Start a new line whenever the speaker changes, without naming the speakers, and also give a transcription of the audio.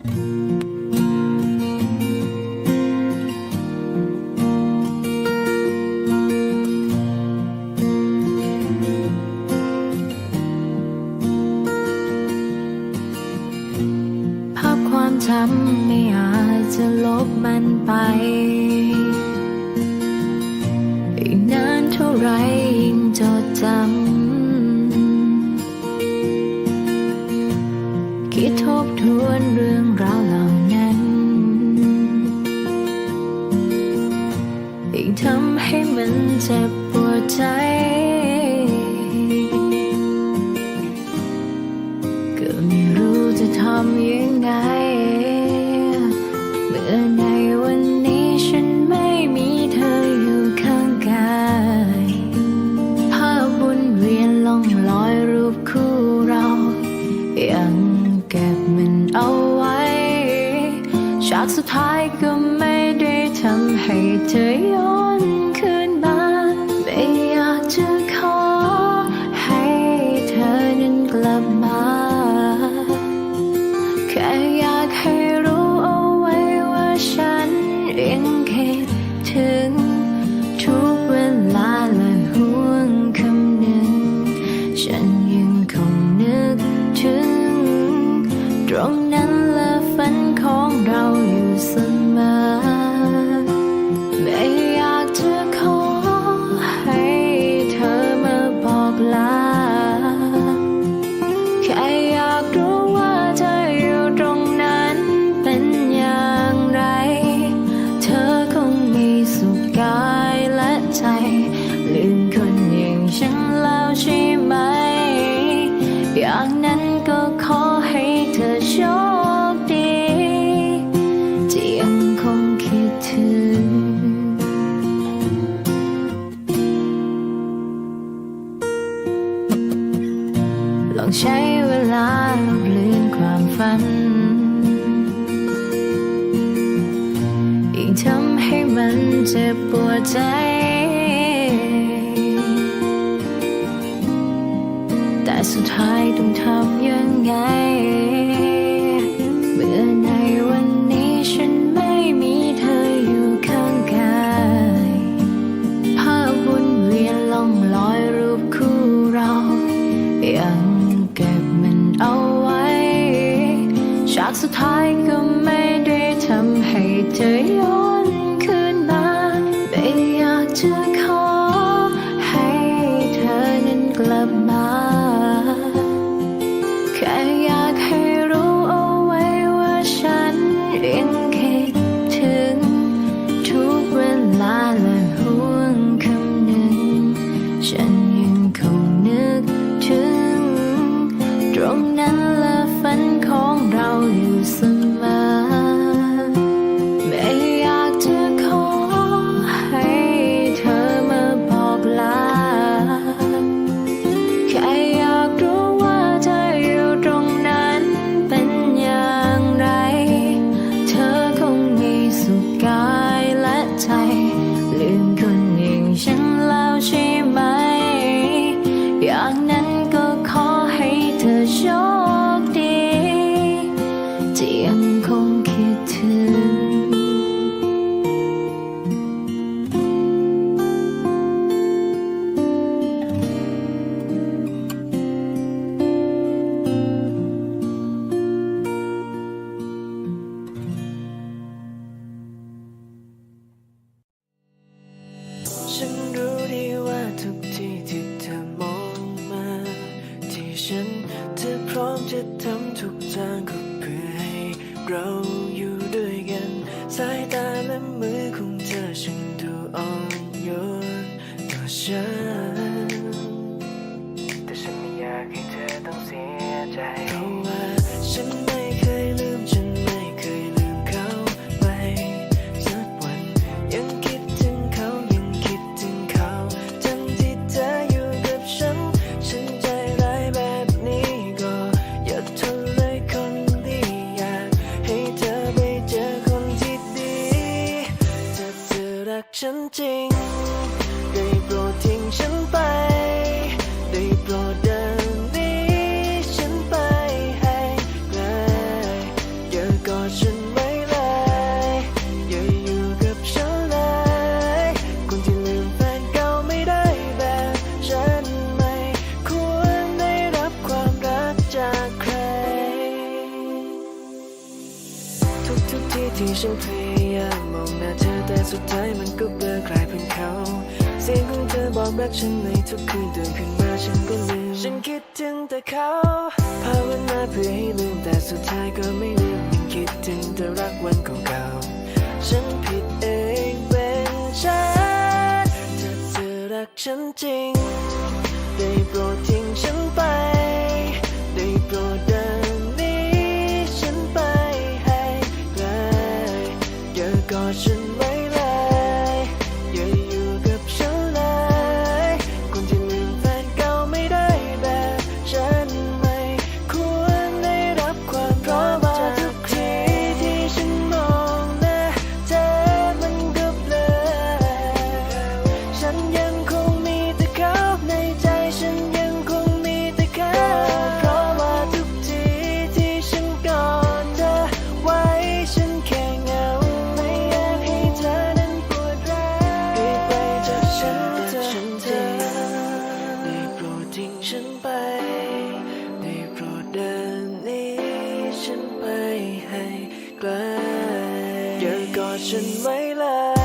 ภาพความจำไม่อาจจะลบมันไป คิดทบทวนเรื่องราวเหล่านั้นยิ่งทำให้มันเจ็บปวดใจ ก็ไม่รู้จะทำยังไง มันเอาไว้ฉากสุดท้ายก็ 若难 ยิ่งทำให้มันเจ็บปวดใจ แต่สุดท้ายต้องทำยังไงากสุดท้ายก็ไม่ได้ทำให้เธอย้อนคืนมาไม่อยากจะ ยังคงคิดถึง
เราอยู่ด้วยกัน สายตาและมือของเธอช่าดูอ่อนโยนต่อฉัน tempting ที่ฉันพยายามมองหน้าเธอแต่สุดท้ายมันก็เบลอกลายเป็นเขา เสียงของเธอบอกรักฉันในทุกคืนตื่นขึ้นมาฉันก็ลืม ฉันคิดถึงแต่เขาภาวนาเพื่อให้ลืมแต่สุดท้ายก็ไม่ลืมยังคิดถึงแต่รักวันเก่าๆฉันผิดเองเป็นฉันถ้าเธอรักฉันจริงได้โปรดทิ้งฉันไป กอดฉันไว้เลย